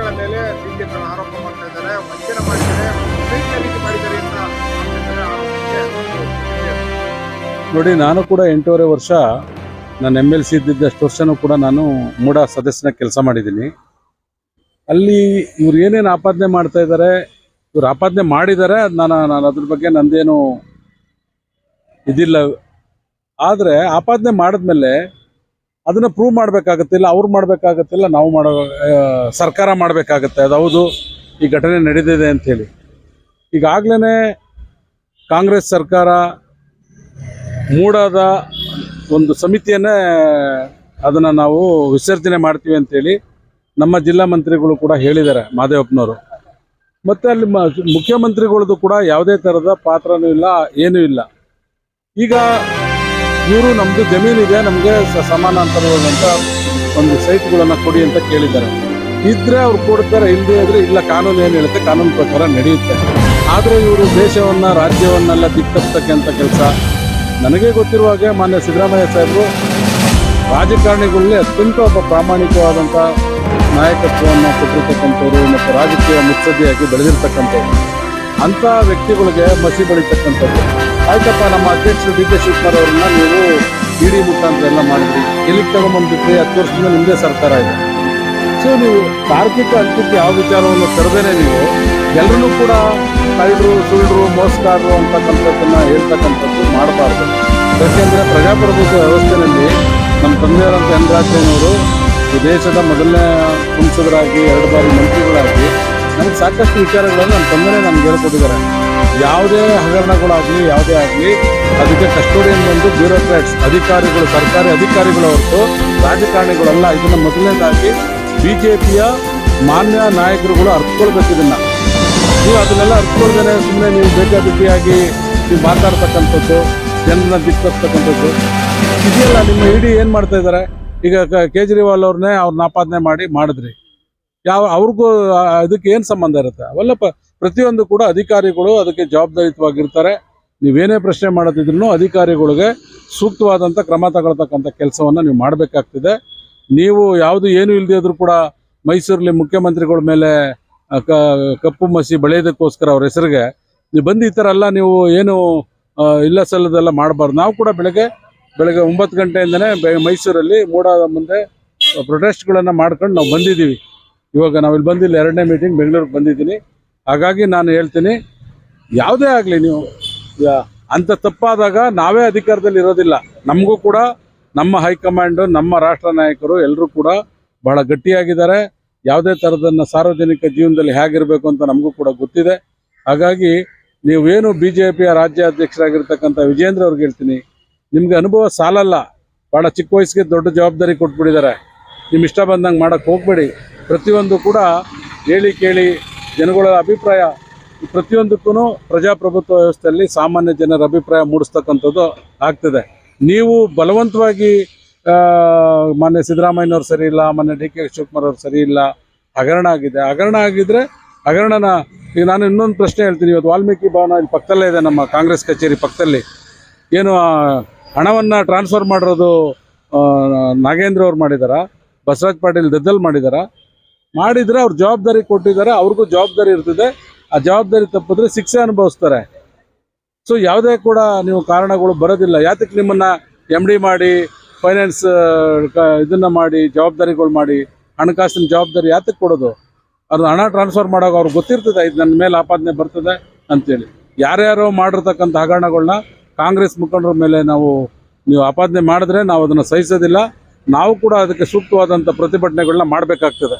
ಜನಗಳ ಮೇಲೆ ಸಿಂಡಿಕೇಟ್ಗಳು ಆರೋಪ ಮಾಡ್ತಾ ಇದ್ದಾರೆ. ವಂಚನೆ ಮಾಡಿದ್ದಾರೆ ಮಾಡಿದ್ದಾರೆ ಅಂತ ನೋಡಿ, ನಾನು ಕೂಡ ಎಂಟೂವರೆ ವರ್ಷ ನಾನು ಎಂ ಎಲ್ ಸಿ ಇದ್ದಿದ್ದಷ್ಟು ವರ್ಷನೂ ಕೂಡ ನಾನು ಮೂಡ ಸದಸ್ಯನ ಕೆಲಸ ಮಾಡಿದ್ದೀನಿ. ಅಲ್ಲಿ ಇವ್ರು ಏನೇನು ಆಪಾದನೆ ಮಾಡ್ತಾ ಇದ್ದಾರೆ, ಇವ್ರು ಆಪಾದನೆ ಮಾಡಿದ್ದಾರೆ, ನಾನು ನಾನು ಅದ್ರ ಬಗ್ಗೆ ನಂದೇನು ಇದಿಲ್ಲ. ಆದರೆ ಆಪಾದನೆ ಮಾಡಿದ್ಮೇಲೆ ಅದನ್ನ ಪ್ರೂವ್ ಮಾಡಬೇಕಾಗತ್ತಿಲ್ಲ, ಅವ್ರು ಮಾಡಬೇಕಾಗತ್ತಿಲ್ಲ, ನಾವು ಮಾಡೋ ಸರ್ಕಾರ ಮಾಡಬೇಕಾಗತ್ತೆ. ಅದು ಹೌದು, ಈ ಘಟನೆ ನಡೆದಿದೆ ಅಂಥೇಳಿ ಈಗಾಗಲೇ ಕಾಂಗ್ರೆಸ್ ಸರ್ಕಾರ ಮೂಡಾದ ಒಂದು ಸಮಿತಿಯನ್ನೇ ಅದನ್ನು ನಾವು ವಿಸರ್ಜನೆ ಮಾಡ್ತೀವಿ ಅಂತೇಳಿ ನಮ್ಮ ಜಿಲ್ಲಾ ಮಂತ್ರಿಗಳು ಕೂಡ ಹೇಳಿದ್ದಾರೆ, ಮಾದೇವಪ್ಪನವರು. ಮತ್ತು ಅಲ್ಲಿ ಮುಖ್ಯಮಂತ್ರಿಗಳದ್ದು ಕೂಡ ಯಾವುದೇ ಥರದ ಪಾತ್ರನೂ ಇಲ್ಲ, ಏನೂ ಇಲ್ಲ. ಈಗ ಇವರು ನಮ್ಮದು ಜಮೀನಿದೆ, ನಮಗೆ ಸಮಾನಾಂತರವಾದಂಥ ಒಂದು ಸೈಟ್ಗಳನ್ನು ಕೊಡಿ ಅಂತ ಕೇಳಿದ್ದಾರೆ. ಇದ್ರೆ ಅವ್ರು ಕೊಡ್ತಾರೆ ಇಲ್ಲದೆ ಇದ್ರೆ ಇಲ್ಲ, ಕಾನೂನು ಏನು ಹೇಳುತ್ತೆ, ಕಾನೂನು ಪ್ರಕಾರ ನಡೆಯುತ್ತೆ. ಆದರೆ ಇವರು ದೇಶವನ್ನ, ರಾಜ್ಯವನ್ನೆಲ್ಲ ದಿಕ್ಕಸ್ತಕ್ಕಂಥ ಕೆಲಸ ನನಗೆ ಗೊತ್ತಿರುವ ಹಾಗೆ ಮಾನ್ಯ ಸಿದ್ದರಾಮಯ್ಯ ಸಾಹೇಬರು ರಾಜಕಾರಣಿಗಳಲ್ಲಿ ಅತ್ಯಂತ ಒಬ್ಬ ಪ್ರಾಮಾಣಿಕವಾದಂಥ ನಾಯಕತ್ವವನ್ನು ಕೊಟ್ಟಿರ್ತಕ್ಕಂಥವ್ರು ಮತ್ತು ರಾಜಕೀಯ ಮುತ್ಸದ್ದಿಯಾಗಿ ಬೆಳೆದಿರ್ತಕ್ಕಂಥವ್ರು. ಅಂಥ ವ್ಯಕ್ತಿಗಳಿಗೆ ಮಸಿ ಬಳಿತಕ್ಕಂಥದ್ದು. ಆಯ್ತಪ್ಪ, ನಮ್ಮ ಅಧ್ಯಕ್ಷರು ಡಿ ಕೆ ಶಿವಕುಮಾರ್ ಅವ್ರನ್ನ ನೀವು ಇಡಿ ಮುಖಾಂತರ ಎಲ್ಲ ಮಾಡಿದ್ರಿ. ಎಲ್ಲಿಗೆ ತಗೊಂಬಂದ್ಬಿಟ್ರಿ ಹತ್ತು ವರ್ಷದಿಂದ ನಿಮ್ಮದೇ ಸರ್ಕಾರ ಇದೆ. ಸೊ ನೀವು ತಾರ್ಕಿಕ ಅಂತ್ಯಕ್ಕೆ ಯಾವ ವಿಚಾರವನ್ನು ತರದೇನೆ ನೀವು ಎಲ್ಲರೂ ಕೂಡ ಕಳ್ಳರು ಸುಳ್ಳರು ಮೋಸಗಾರರು ಅಂತಕ್ಕಂಥದ್ದನ್ನ ಹೇಳ್ತಕ್ಕಂಥದ್ದು ಮಾಡಬಾರ್ದು. ಯಾಕೆಂದರೆ ಪ್ರಜಾಪ್ರಭುತ್ವ ವ್ಯವಸ್ಥೆಯಲ್ಲಿ ನಮ್ಮ ತಂದೆಯವರಂತ ಎನ್ ರಾಜಯ್ಯನವರು ಈ ದೇಶದ ಮೊದಲನೇ ಸಂಸದರಾಗಿ ಎರಡು ಬಾರಿ ಮಂತ್ರಿಗಳಾಗಿ ನನಗೆ ಸಾಕಷ್ಟು ವಿಚಾರಗಳನ್ನು ನನ್ನ ತಂದೆನೇ ನಮ್ಗೆ ಹೇಳ್ಕೊಟ್ಟಿದ್ದಾರೆ. ಯಾವುದೇ ಹಗರಣಗಳಾಗಲಿ, ಯಾವುದೇ ಆಗಲಿ, ಅದಕ್ಕೆ ಕಸ್ಟೋಡಿಯನ್ ಬಂದು ಬ್ಯೂರೋಕ್ರಾಟ್ಸ್ ಅಧಿಕಾರಿಗಳು, ಸರ್ಕಾರಿ ಅಧಿಕಾರಿಗಳು ಹೊರತು ರಾಜಕಾರಣಿಗಳಲ್ಲ. ಇದನ್ನು ಮೊದಲನೇದಾಗಿ ಬಿ ಜೆ ಪಿಯ ಮಾನ್ಯ ನಾಯಕರುಗಳು ಅರ್ಥಕೊಳ್ಬೇಕು ಇದನ್ನ. ನೀವು ಅದನ್ನೆಲ್ಲ ಅರ್ಥಕೊಳ್ದೇನೆ ಸುಮ್ಮನೆ ನೀವು ಬೇಕಾಬಿಟ್ಟಿಯಾಗಿ ನೀವು ಮಾತಾಡ್ತಕ್ಕಂಥದ್ದು, ಜನರನ್ನ ದಿಕ್ಕಿಸ್ತಕ್ಕಂಥದ್ದು ಇದೆಯಲ್ಲ ನಿಮ್ಮ ಇಡೀ ಏನು ಮಾಡ್ತಾ ಇದ್ದಾರೆ? ಈಗ ಕೇಜ್ರಿವಾಲ್ ಅವ್ರನ್ನೇ ಅವ್ರನ್ನ ಆಪಾದನೆ ಮಾಡಿ ಮಾಡಿದ್ರಿ. ಯಾವ ಅವ್ರಿಗೂ ಅದಕ್ಕೆ ಏನು ಸಂಬಂಧ ಇರುತ್ತೆ? ಅವೆಲ್ಲ ಪ್ರತಿಯೊಂದು ಕೂಡ ಅಧಿಕಾರಿಗಳು ಅದಕ್ಕೆ ಜವಾಬ್ದಾರಿಯುತವಾಗಿರ್ತಾರೆ. ನೀವೇನೇ ಪ್ರಶ್ನೆ ಮಾಡೋದಿದ್ರು ಅಧಿಕಾರಿಗಳಿಗೆ ಸೂಕ್ತವಾದಂಥ ಕ್ರಮ ತಗೊಳ್ತಕ್ಕಂಥ ಕೆಲಸವನ್ನು ನೀವು ಮಾಡಬೇಕಾಗ್ತಿದೆ. ನೀವು ಯಾವುದು ಏನು ಇಲ್ಲದೆ ಕೂಡ ಮೈಸೂರಲ್ಲಿ ಮುಖ್ಯಮಂತ್ರಿಗಳ ಮೇಲೆ ಕಪ್ಪು ಮಸಿ ಬೆಳೆಯೋದಕ್ಕೋಸ್ಕರ ಅವ್ರ ಹೆಸರಿಗೆ ನೀವು ಬಂದು ಈ ಥರ ಎಲ್ಲ ನೀವು ಏನು ಇಲ್ಲ ಸಲ್ಲದೆಲ್ಲ ಮಾಡಬಾರ್ದು. ನಾವು ಕೂಡ ಬೆಳಗ್ಗೆ ಬೆಳಗ್ಗೆ ಒಂಬತ್ತು ಗಂಟೆಯಿಂದನೇ ಮೈಸೂರಲ್ಲಿ ಮೂಡಾದ ಮುಂದೆ ಪ್ರೊಟೆಸ್ಟ್ಗಳನ್ನು ಮಾಡ್ಕೊಂಡು ನಾವು ಬಂದಿದ್ದೀವಿ. ಇವಾಗ ಇಲ್ಲಿ ಬಂದಿಲ್ಲ, ಎರಡನೇ ಮೀಟಿಂಗ್ ಬೆಂಗಳೂರಿಗೆ ಬಂದಿದ್ದೀನಿ. ಹಾಗಾಗಿ ನಾನು ಹೇಳ್ತೀನಿ, ಯಾವುದೇ ಆಗಲಿ ನೀವು ಅಂತ ತಪ್ಪಾದಾಗ ನಾವೇ ಅಧಿಕಾರದಲ್ಲಿ ಇರೋದಿಲ್ಲ. ನಮಗೂ ಕೂಡ, ನಮ್ಮ ಹೈಕಮಾಂಡು, ನಮ್ಮ ರಾಷ್ಟ್ರ ನಾಯಕರು ಎಲ್ಲರೂ ಕೂಡ ಬಹಳ ಗಟ್ಟಿಯಾಗಿದ್ದಾರೆ. ಯಾವುದೇ ಥರದನ್ನು ಸಾರ್ವಜನಿಕ ಜೀವನದಲ್ಲಿ ಹೇಗಿರಬೇಕು ಅಂತ ನಮಗೂ ಕೂಡ ಗೊತ್ತಿದೆ. ಹಾಗಾಗಿ ನೀವೇನು ಬಿ ಜೆ ಪಿಯ ರಾಜ್ಯಾಧ್ಯಕ್ಷರಾಗಿರ್ತಕ್ಕಂಥ ವಿಜೇಂದ್ರ ಅವ್ರಿಗೆ ಹೇಳ್ತೀನಿ, ನಿಮಗೆ ಅನುಭವ ಸಾಲಲ್ಲ. ಭಾಳ ಚಿಕ್ಕ ವಯಸ್ಸಿಗೆ ದೊಡ್ಡ ಜವಾಬ್ದಾರಿ ಕೊಟ್ಬಿಟ್ಟಿದ್ದಾರೆ. ನಿಮ್ಮ ಇಷ್ಟ ಬಂದಂಗೆ ಮಾಡೋಕ್ಕೆ ಹೋಗಬೇಡಿ. ಪ್ರತಿಯೊಂದು ಕೂಡ ಹೇಳಿ ಕೇಳಿ ಜನಗಳ ಅಭಿಪ್ರಾಯ ಪ್ರತಿಯೊಂದಕ್ಕೂ ಪ್ರಜಾಪ್ರಭುತ್ವ ವ್ಯವಸ್ಥೆಯಲ್ಲಿ ಸಾಮಾನ್ಯ ಜನರ ಅಭಿಪ್ರಾಯ ಮೂಡಿಸ್ತಕ್ಕಂಥದ್ದು ಆಗ್ತದೆ. ನೀವು ಬಲವಂತವಾಗಿ ಮೊನ್ನೆ ಸಿದ್ದರಾಮಯ್ಯನವ್ರು ಸರಿ ಇಲ್ಲ, ಮಾನ್ಯ ಡಿ ಕೆ ಶಿವಕುಮಾರ್ ಅವ್ರು ಸರಿ ಇಲ್ಲ, ಹಗರಣ ಆಗಿದೆ. ಹಗರಣ ಆಗಿದ್ರೆ ಹಗರಣನ, ಈಗ ನಾನು ಇನ್ನೊಂದು ಪ್ರಶ್ನೆ ಹೇಳ್ತೀನಿ. ಇವತ್ತು ವಾಲ್ಮೀಕಿ ಭವನ ಇಲ್ಲಿ ಪಕ್ಕದಲ್ಲೇ ಇದೆ, ನಮ್ಮ ಕಾಂಗ್ರೆಸ್ ಕಚೇರಿ ಪಕ್ಕದಲ್ಲಿ. ಏನು ಹಣವನ್ನ ಟ್ರಾನ್ಸ್ಫರ್ ಮಾಡಿರೋದು ನಾಗೇಂದ್ರ ಅವ್ರು ಮಾಡಿದಾರ? ಬಸವರಾಜ್ ಪಾಟೀಲ್ ದದ್ದಲ್ ಮಾಡಿದಾರ? ಮಾಡಿದ್ರೆ ಅವ್ರು ಜವಾಬ್ದಾರಿ ಕೊಟ್ಟಿದ್ದಾರೆ, ಅವ್ರಿಗೂ ಜವಾಬ್ದಾರಿ ಇರ್ತದೆ. ಆ ಜವಾಬ್ದಾರಿ ತಪ್ಪಿದ್ರೆ ಶಿಕ್ಷೆ ಅನುಭವಿಸ್ತಾರೆ. ಸೊ ಯಾವುದೇ ಕೂಡ ನೀವು ಕಾರಣಗಳು ಬರೋದಿಲ್ಲ. ಯಾತಕ್ಕೆ ನಿಮ್ಮನ್ನ ಎಂ ಮಾಡಿ ಫೈನಾನ್ಸ್ ಇದನ್ನ ಮಾಡಿ, ಜವಾಬ್ದಾರಿಗಳು ಮಾಡಿ, ಹಣಕಾಸಿನ ಜವಾಬ್ದಾರಿ ಯಾತಕ್ಕೆ ಕೊಡೋದು? ಅದು ಹಣ ಟ್ರಾನ್ಸ್ಫರ್ ಮಾಡೋಕೆ ಅವ್ರಿಗೆ ಗೊತ್ತಿರ್ತದೆ, ಇದು ನನ್ನ ಮೇಲೆ ಆಪಾದನೆ ಬರ್ತದೆ ಅಂತೇಳಿ. ಯಾರ್ಯಾರೋ ಮಾಡಿರ್ತಕ್ಕಂಥ ಹಗರಣಗಳನ್ನ ಕಾಂಗ್ರೆಸ್ ಮುಖಂಡರ ಮೇಲೆ ನಾವು, ನೀವು ಆಪಾದನೆ ಮಾಡಿದ್ರೆ ನಾವು ಅದನ್ನು ಸಹಿಸೋದಿಲ್ಲ. ನಾವು ಕೂಡ ಅದಕ್ಕೆ ಸೂಕ್ತವಾದಂಥ ಪ್ರತಿಭಟನೆಗಳನ್ನ ಮಾಡಬೇಕಾಗ್ತದೆ.